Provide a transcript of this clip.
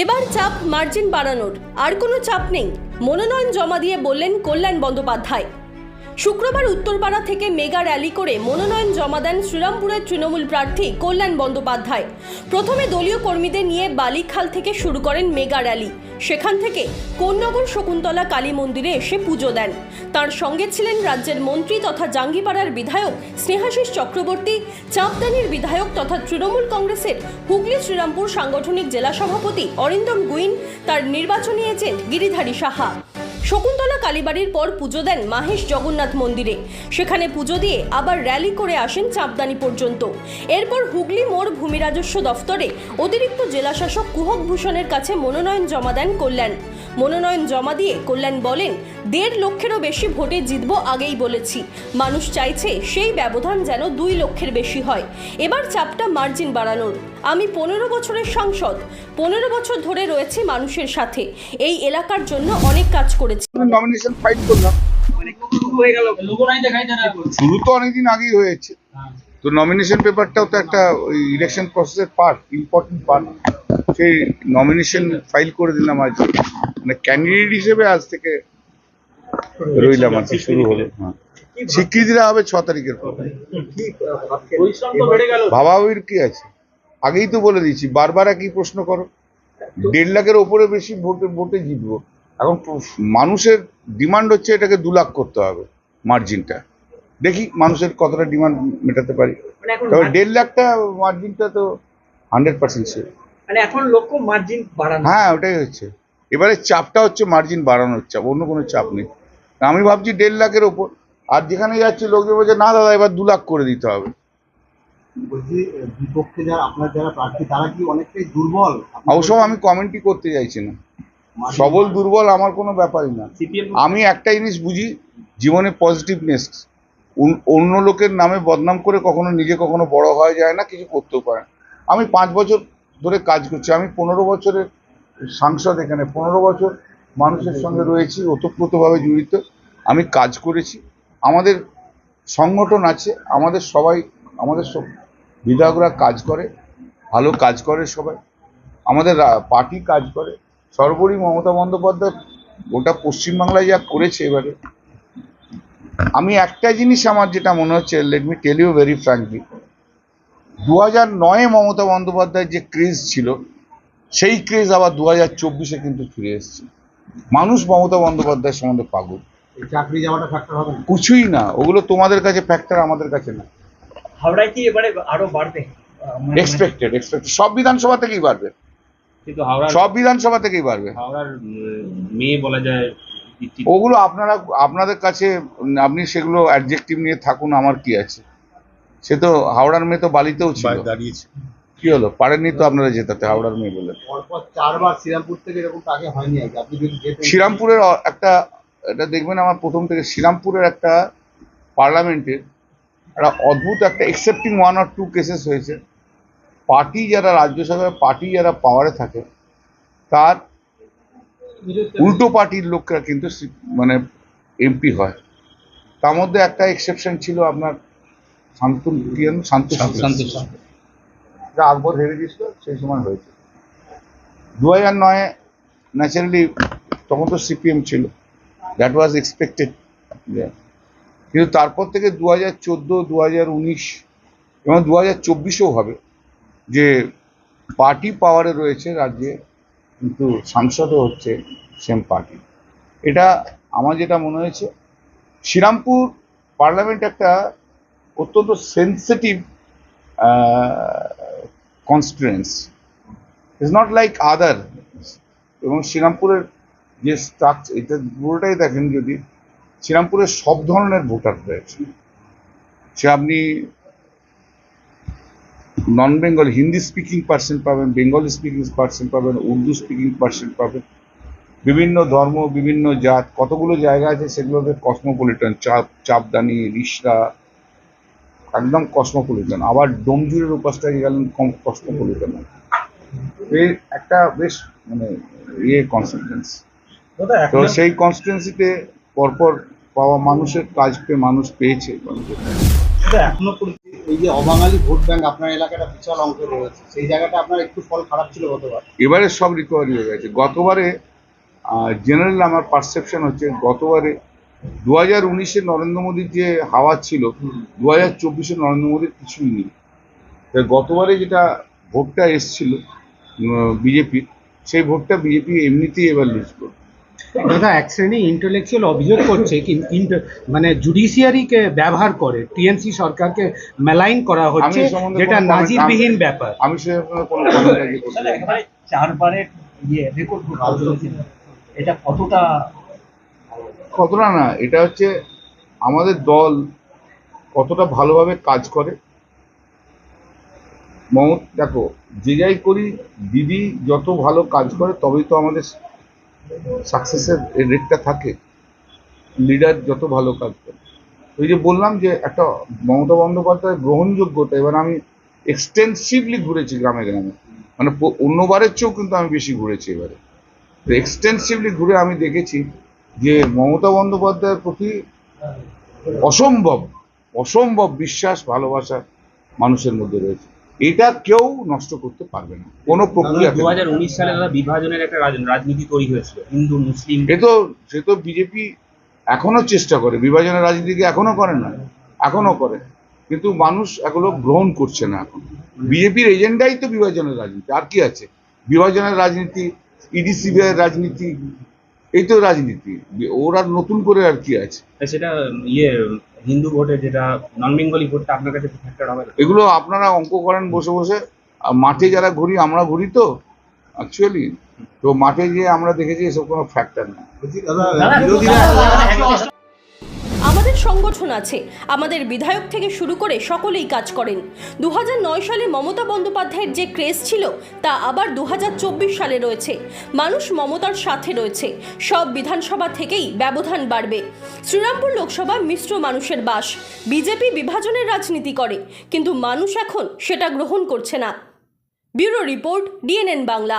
এবার চাপ মার্জিন বাড়ানোর। আর কোনো চাপ নেই। মনোনয়ন জমা দিয়ে বললেন কল্যাণ বন্দ্যোপাধ্যায়। শুক্রবার উত্তরপাড়া থেকে মেগা র্যালি করে মনোনয়ন জমা দেন শ্রীরামপুরের তৃণমূল প্রার্থী কল্যাণ বন্দ্যোপাধ্যায়। প্রথমে দলীয় কর্মীদের নিয়ে বালিখাল থেকে শুরু করেন মেগা র্যালি। সেখান থেকে কোন্নগর শকুন্তলা কালী মন্দিরে এসে পুজো দেন। তার সঙ্গে ছিলেন রাজ্যের মন্ত্রী তথা জাঙ্গিপাড়ার বিধায়ক স্নেহাশিস চক্রবর্তী চাপদানির বিধায়ক তথা তৃণমূল কংগ্রেসের হুগলি শ্রীরামপুর সাংগঠনিক জেলা সভাপতি অরিন্দম গুইন, তার নির্বাচনী এজেন্ট গিরিধারী সাহা। শকুন্তলা কালীবাড়ির পর পুজো দেন মাহেশ জগন্নাথ মন্দিরে। সেখানে পুজো দিয়ে আবার র্যালি করে আসেন চাপদানি পর্যন্ত। এরপর হুগলি মোড় ভূমি রাজস্ব দফতরে অতিরিক্ত জেলাশাসক কুহক ভূষণের কাছে মনোনয়ন জমা দেন কল্যাণ। মনোনয়ন জমা দিয়ে কল্যাণ বলেন, দেড় লক্ষেরও বেশি ভোটে জিতব আগেই বলেছি। মানুষ চাইছে সেই ব্যবধান যেন দুই লক্ষের বেশি হয়। এবার চাপটা মার্জিন বাড়ানোর। আমি পনেরো বছরের সাংসদ। পনেরো বছর ধরে রয়েছি মানুষের সাথে। এই এলাকার জন্য অনেক কাজ করেছি। নমিনেশন ফাইল করলাম। শুরু তো অনেকদিন আগেই হয়েছে। তো নমিনেশন পেপারটাও তো একটা ইলেকশন প্রসেসের পার্ট ইম্পর্টেন্ট পার্ট সেই নমিনেশন ফাইল করে দিলাম আজ। মানে ক্যান্ডিডেট হিসেবে আজ থেকে রইলাম আর কি, শুরু হলো। হ্যাঁ। স্বীকৃতিটা হবে ছ তারিখের পর। ভাবাবির কি আছে? আগেই তো বলে দিচ্ছি বারবার একই প্রশ্ন করো। দেড় লাখের ওপরে বেশি ভোটে ভোটে জিতবো। এখন মানুষের ডিমান্ড হচ্ছে এটাকে দু লাখ করতে হবে মার্জিনটা দেখি মানুষের কতটা ডিমান্ড মেটাতে পারি। মানে তবে দেড় লাখটা মার্জিনটা তো হান্ড্রেড পার্সেন্ট শিওর মানে এখন লক্ষ্য মার্জিন বাড়ানো হ্যাঁ ওটাই হচ্ছে। এবারে চাপটা হচ্ছে মার্জিন বাড়ানোর চাপ অন্য কোনো চাপ নেই। আমি ভাবছি দেড় লাখের ওপর। আর যেখানে যাচ্ছে লোকজন বলছে না দাদা এবার দু লাখ করে দিতে হবে। বলছি বিপক্ষে যারা আপনার যারা প্রার্থী তারা কি অনেকটাই দুর্বল? অবশ্য আমি কমেন্টই করতে চাইছি না। সবল দুর্বল আমার কোনো ব্যাপারই না। আমি একটা জিনিস বুঝি জীবনে পজিটিভনেস অন্য লোকের নামে বদনাম করে কখনো নিজে কখনো বড় হয়ে যায় না কিছু করতেও পারে না। আমি পাঁচ বছর ধরে কাজ করছি আমি পনেরো বছরের সাংসদ এখানে পনেরো বছর মানুষের সঙ্গে রয়েছি ওতপ্রোতভাবে জড়িত। আমি কাজ করেছি আমাদের সংগঠন আছে আমাদের সবাই আমাদের সব বিধায়করা কাজ করে ভালো কাজ করে সবাই। আমাদের পার্টি কাজ করে। সর্বোপরি মমতা বন্দ্যোপাধ্যায় গোটা পশ্চিমবাংলায় যা করেছে এবারে আমি একটা জিনিস আমার যেটা মনে হচ্ছে let me tell you very frankly দু হাজার নয়ে মমতা বন্দ্যোপাধ্যায়ের যে ক্রেজ ছিল সেই ক্রেজ আবার দু হাজার চব্বিশে কিন্তু ফিরে এসেছে। মানুষ মমতা বন্দ্যোপাধ্যায়ের সম্বন্ধে পাগল। এই চাকরি যাওয়াটা ফ্যাক্টর হবে কিছুই না ওগুলো তোমাদের কাছে ফ্যাক্টর আমাদের কাছে না। হাওড়ায় কি এবারে আরও বাড়বে? মানে- এক্সপেক্টেড এক্সপেক্টেড সব বিধানসভা থেকেই বাড়বে। কিন্তু হাওড়ার সব বিধানসভা থেকেই বাড়বে হাওড়ার মেয়ে বলা যায় ওগুলো আপনারা আপনাদের কাছে আপনি সেগুলো অ্যাডজেক্টিভ নিয়ে থাকুন আমার কি আছে। সে তো হাওড়ার মেয়ে তো বালিতেও ছিল। দাঁড়িয়েছে। কি হলো? পারেননি তো আপনারা জেতাতে হাওড়ার মেয়ে বলে। চারবার শ্রীরামপুর থেকে এরকম আগে হয়নি আপনি যদি শ্রীরামপুরের একটা এটা দেখবেন আমার প্রথম থেকে শ্রীরামপুরের একটা পার্লামেন্টের একটা অদ্ভুত একটা excepting one or two cases হয়েছে। পার্টি যারা রাজ্যসভায় পার্টি যারা পাওয়ারে থাকে তার উল্টো পার্টির লোকরা কিন্তু মানে এমপি হয়। তার মধ্যে একটা এক্সেপশন ছিল আপনার শান্তন শান্ত- যা আকবর হেরে গেছিল সেই সময় হয়েছে। দু হাজার নয়ে ন্যাচারালি তখন তো সিপিএম ছিল। দ্যাট ওয়াজ এক্সপেক্টেড কিন্তু তারপর থেকে দু হাজার চোদ্দ দু হাজার উনিশ এবং দু হাজার চব্বিশেও হবে। যে পার্টি পাওয়ারে রয়েছে রাজ্যে, কিন্তু সাংসদও হচ্ছে সেম পার্টি এটা আমার যেটা মনে হয়েছে, শ্রীরামপুর পার্লামেন্ট একটা অত্যন্ত sensitive constituency is not like other এবং শ্রীরামপুরের যে স্ট্রাকচার এটা পুরোটাই দেখেন যদি, শ্রীরামপুরের সব ধরনের ভোটার রয়েছে। সে আপনি non Bengal Hindi speaking percent পাবেন বেঙ্গলি স্পিকিং পার্সন পাবেন উর্দু স্পিকিং পার্সেন্ট পাবেন। বিভিন্ন ধর্ম বিভিন্ন জাত কতগুলো জায়গা আছে সেগুলোতে কসমোপলিটন চাপ চাপদানি রিসরা একদম কসমোপলিটন আবার ডোমজুরের উপাসটায় গেলেন কম কসমোপলিটন এই একটা বেশ মানে ইয়ে কনসিস্টেন্স তো সেই কনস্টিটুয়েন্সিতে পরপর পাওয়া মানুষের কাজ পেয়ে মানুষ পেয়েছে। এখনও পর্যন্ত এই যে অবাঙালি ভোট ব্যাংক আপনার এলাকাটা বিশাল অঙ্কে রয়েছে সেই জায়গাটা আপনার একটু ফল খারাপ ছিল গতবার এবারে সব রিকভারি হয়ে গেছে। গতবারে জেনারেল আমার পারসেপশন হচ্ছে গতবারে দু হাজার উনিশে নরেন্দ্র মোদীর যে হাওয়া ছিল দু হাজার চব্বিশে নরেন্দ্র মোদীর কিছুই নেই। গতবারে যেটা ভোটটা এসছিল বিজেপির সেই ভোটটা বিজেপি এমনিতেই এবার লুজ করবে। দাদা এক শ্রেণি ইন্টেলেকচুয়াল অভিযোগ করছে কি ইন্ট- মানে জুডিশিয়ারিকে ব্যবহার করে টিএমসি সরকারকে মেলাইন করা হচ্ছে যেটা নাজিরবিহীন ব্যাপার। আমি সে কোনো চারবারের ইয়ে রেকর্ড এটা কতটা কতটা না এটা হচ্ছে আমাদের দল কতটা ভালোভাবে কাজ করে। মমত দেখো যে যাই করি দিদি যত ভালো কাজ করে তবেই তো আমাদের সাকসেসের রেটটা থাকে লিডার যত ভালো কাজ করে। ওই যে বললাম যে একটা মমতা বন্দ্যোপাধ্যায়ের গ্রহণযোগ্যতা, এবার আমি এক্সটেন্সিভলি ঘুরেছি গ্রামে গ্রামে। মানে অন্যবারের চেয়েও কিন্তু আমি বেশি ঘুরেছি এবারে। এক্সটেন্সিভলি ঘুরে আমি দেখেছি যে মমতা বন্দ্যোপাধ্যায়ের প্রতি অসম্ভব অসম্ভব বিশ্বাস, ভালোবাসা মানুষের মধ্যে রয়েছে। এটা কেউ নষ্ট করতে পারবে না। কোনো প্রক্রিয়া দু হাজার উনিশ সালে দাদা বিভাজনের একটা রাজনীতি তৈরি হয়েছিল হিন্দু মুসলিম। এ তো সে তো বিজেপি এখনও চেষ্টা করে বিভাজনের রাজনীতিকে এখনও করে না এখনও করে। কিন্তু মানুষ এগুলো গ্রহণ করছে না এখন। বিজেপির এজেন্ডাই তো বিভাজনের রাজনীতি আর কি আছে? বিভাজনের রাজনীতি ইডি সিবিআই রাজনীতি এই তো রাজনীতি। ওরা নতুন করে আর কি আছে? সেটা ইয়ে হিন্দু ভোটে যেটা নন বেঙ্গলি ভোটটা আপনার কাছে ফ্যাক্টর হবে না এগুলো আপনারা অঙ্ক করেন বসে বসে। আর মাঠে যারা ঘুরি আমরা ঘুরি তো অ্যাকচুয়ালি তো মাঠে গিয়ে আমরা দেখেছি এসব কোনো ফ্যাক্টর না আমাদের সংগঠন আছে। আমাদের বিধায়ক থেকে শুরু করে সকলেই কাজ করেন। দু হাজার নয় সালে মমতা বন্দ্যোপাধ্যায়ের যে ক্রেজ ছিল, তা আবার দুহাজার চব্বিশ সালে রয়েছে। মানুষ মমতার সাথে রয়েছে। সব বিধানসভা থেকেই ব্যবধান বাড়বে। শ্রীরামপুর লোকসভা মিশ্র মানুষের বাস। বিজেপি বিভাজনের রাজনীতি করে, কিন্তু মানুষ এখন সেটা গ্রহণ করছে না। Bureau report, DNN Bangla.